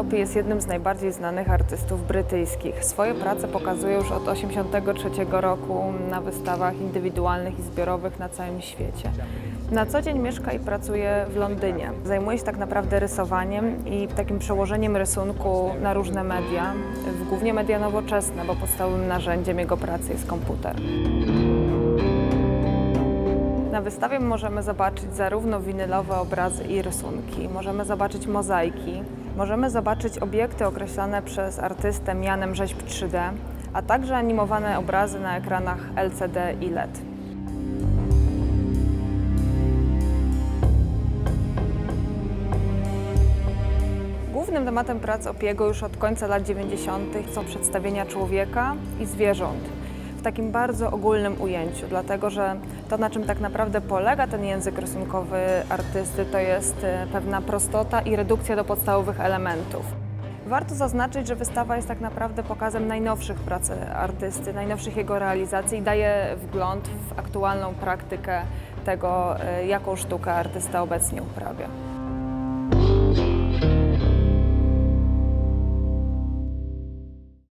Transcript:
Oppie jest jednym z najbardziej znanych artystów brytyjskich. Swoje prace pokazuje już od 1983 roku na wystawach indywidualnych i zbiorowych na całym świecie. Na co dzień mieszka i pracuje w Londynie. Zajmuje się tak naprawdę rysowaniem i takim przełożeniem rysunku na różne media, w głównie media nowoczesne, bo podstawowym narzędziem jego pracy jest komputer. Na wystawie możemy zobaczyć zarówno winylowe obrazy i rysunki, możemy zobaczyć mozaiki, możemy zobaczyć obiekty określane przez artystę mianem rzeźb 3D, a także animowane obrazy na ekranach LCD i LED. Głównym tematem prac Opiego już od końca lat 90. są przedstawienia człowieka i zwierząt takim bardzo ogólnym ujęciu, dlatego że to, na czym tak naprawdę polega ten język rysunkowy artysty, to jest e, pewna prostota i redukcja do podstawowych elementów. Warto zaznaczyć, że wystawa jest tak naprawdę pokazem najnowszych prac artysty, najnowszych jego realizacji i daje wgląd w aktualną praktykę tego, e, jaką sztukę artysta obecnie uprawia.